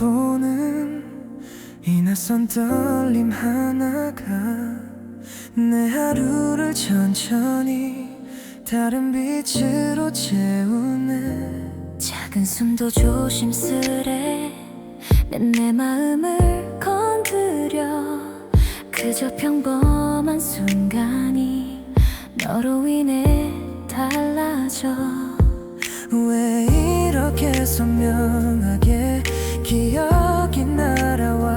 보는 이 낯선 떨림 하나가 내 하루를 천천히 다른 빛으로 채우네. 작은 숨도 조심스레 내, 내 마음을 건드려 그저 평범한 순간이 너로 인해 달라져. 왜 이렇게 선명하게 기억이 날아와.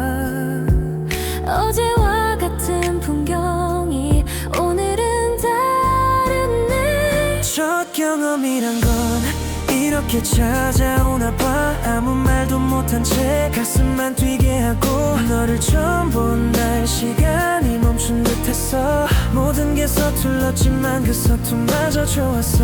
어제와 같은 풍경이 오늘은 다르네 첫 경험이란 건 이렇게 찾아오나 봐. 아무 말도 못한 채 가슴만 뛰게 하고 너를 처음 본 날 시간이 멈춘 듯했어 모든 게 서툴렀지만 그 서툼마저 좋았어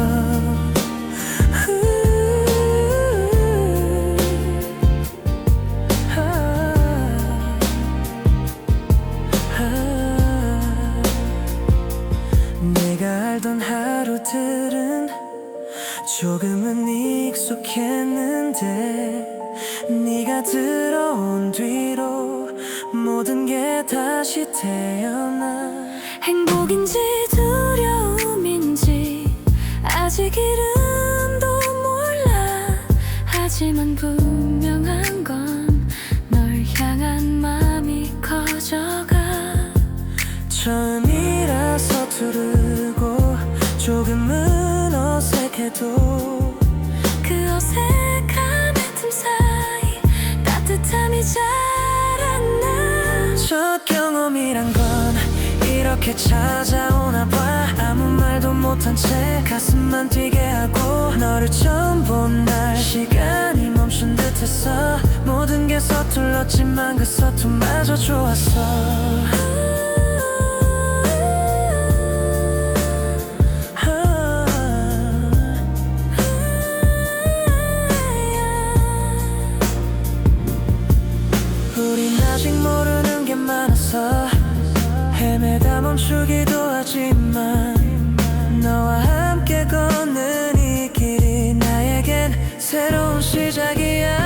하루들은 조금은 익숙했는데 네가 들어온 뒤로 모든 게 다시 태어나. 행복인지 두려움인지 아직 이름도 몰라. 하지만 분명한 건 널 향한 마음이 커져가. 처음 어색해도 그 어색함의 틈 사이 따뜻함이 자랐나? 첫 경험이란 건 이렇게 찾아오나 봐. 아무 말도 못한 채 가슴만 뛰게 하고 너를 처음 본 날 시간이 멈춘 듯했어 모든 게 서툴렀지만 그 서툼마저 좋았어 다 멈추기도 하지만 너와 함께 걷는 이 길이 나에겐 새로운 시작이야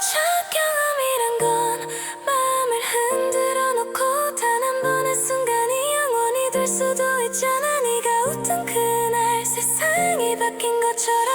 첫 경험이란 건 마음을 흔들어 놓고 단 한 번의 순간이 영원히 될 수도 있잖아 네가 웃던 그날 세상이 바뀐 것 처.